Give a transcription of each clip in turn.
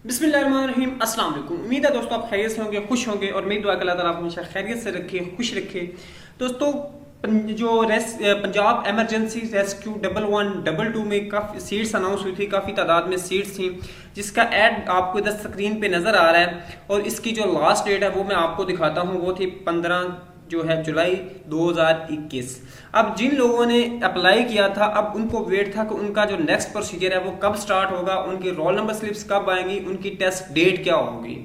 बिस्मिल्लाहिर्रहमानिर्रहीम। अस्सलाम वालेकुम उम्मीद है दोस्तों आप खैरियत से होंगे, खुश होंगे और मेरी दुआ के अल्लाह आपको हमेशा खैरियत से रखे, खुश रखे। दोस्तों जो race Punjab emergency rescue double one, double two में काफ़ी सीट्स अनाउंस हुई थी, काफ़ी तादाद में सीट्स थी, जिसका ऐड आपको इधर स्क्रीन पे नज़र आ रहा है और इसकी जो लास्ट डेट है वो मैं आपको दिखाता हूँ, वो थी पंद्रह जो है जुलाई 2021 अब जिन लोगों ने अप्लाई किया था, अब उनको वेट था कि उनका जो नेक्स्ट प्रोसीजर है वो कब स्टार्ट होगा, उनकी रोल नंबर स्लिप्स कब आएँगी, उनकी टेस्ट डेट क्या होगी।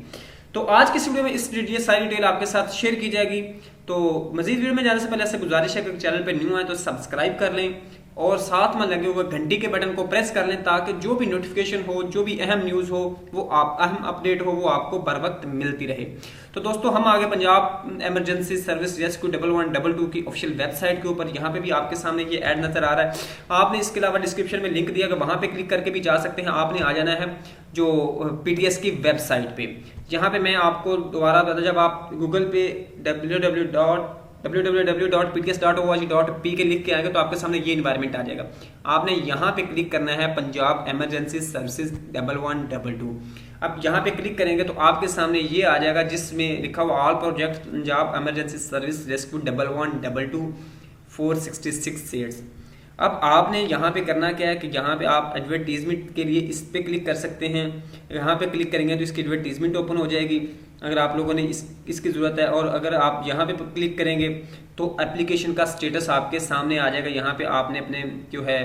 तो आज की वीडियो में इस ये सारी डिटेल आपके साथ शेयर की जाएगी। तो मजीद वीडियो में जाने से पहले ऐसे गुजारिश है कि चैनल पर न्यू आए तो सब्सक्राइब कर लें और साथ में लगे हुए घंटी के बटन को प्रेस कर लें ताकि जो भी नोटिफिकेशन हो, जो भी अहम न्यूज़ हो, वो आप, अहम अपडेट हो, वो आपको बर वक्त मिलती रहे। तो दोस्तों, हम आगे Punjab emergency service rescue double one double two की ऑफिशियल वेबसाइट के ऊपर, यहाँ पे भी आपके सामने ये ऐड नज़र आ रहा है। आपने इसके अलावा डिस्क्रिप्शन में लिंक दिया कि वहाँ पे क्लिक करके भी जा सकते हैं, आपने आ जाना है जो पीटीएस की वेबसाइट पे। यहाँ पे मैं आपको दोबारा बता जब आप गूगल पे डब्ल्यू डब्ल्यू डॉट www.pts.org.p के लिख के आएगा तो आपके सामने ये इन्वायरमेंट आ जाएगा। आपने यहाँ पे क्लिक करना है Punjab emergency services double one double two अब यहाँ पे क्लिक करेंगे तो आपके सामने ये आ जाएगा जिसमें लिखा हुआ all project Punjab emergency service rescue double one double two four sixty six seats अब आपने यहाँ पे करना क्या है कि यहाँ पे आप एडवर्टीजमेंट के लिए इस पर क्लिक कर सकते हैं। यहाँ पे क्लिक करेंगे तो इसकी एडवर्टीजमेंट ओपन हो जाएगी। अगर आप लोगों ने इस, इसकी ज़रूरत है और अगर आप यहाँ पे क्लिक करेंगे तो एप्लीकेशन का स्टेटस आपके सामने आ जाएगा। यहाँ पे आपने अपने जो है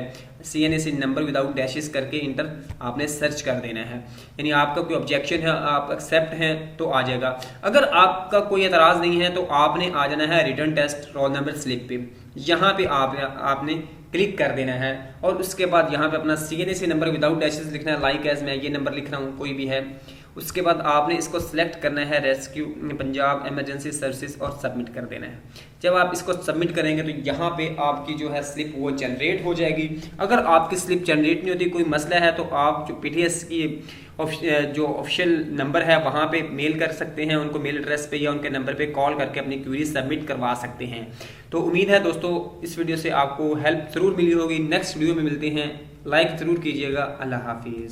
C N A C number without dashes करके इंटर आपने सर्च कर देना है। यानी आपका कोई ऑब्जेक्शन है, आप एक्सेप्ट हैं तो आ जाएगा। अगर आपका कोई एतराज़ नहीं है तो आपने आ जाना है return test roll number slip पे। यहाँ पे आप, आपने क्लिक कर देना है और उसके बाद यहाँ पे अपना C N A C number without dashes लिखना है। लाइक एज मैं ये नंबर लिख रहा हूँ, कोई भी है। उसके बाद आपने इसको सिलेक्ट करना है रेस्क्यू पंजाब एमरजेंसी सर्विसेज़ और सबमिट कर देना है। जब आप इसको सबमिट करेंगे तो यहाँ पे आपकी जो है स्लिप वो जनरेट हो जाएगी। अगर आपकी स्लिप जनरेट नहीं होती, कोई मसला है तो आप जो पीटीएस की जो ऑफिशियल नंबर है, वहाँ पे मेल कर सकते हैं, उनको मेल एड्रेस पे या उनके नंबर पे कॉल करके अपनी क्यूरी सबमिट करवा सकते हैं। तो उम्मीद है दोस्तों, इस वीडियो से आपको हेल्प ज़रूर मिली होगी। नेक्स्ट वीडियो में मिलते हैं। लाइक ज़रूर कीजिएगा। अल्लाह हाफिज़।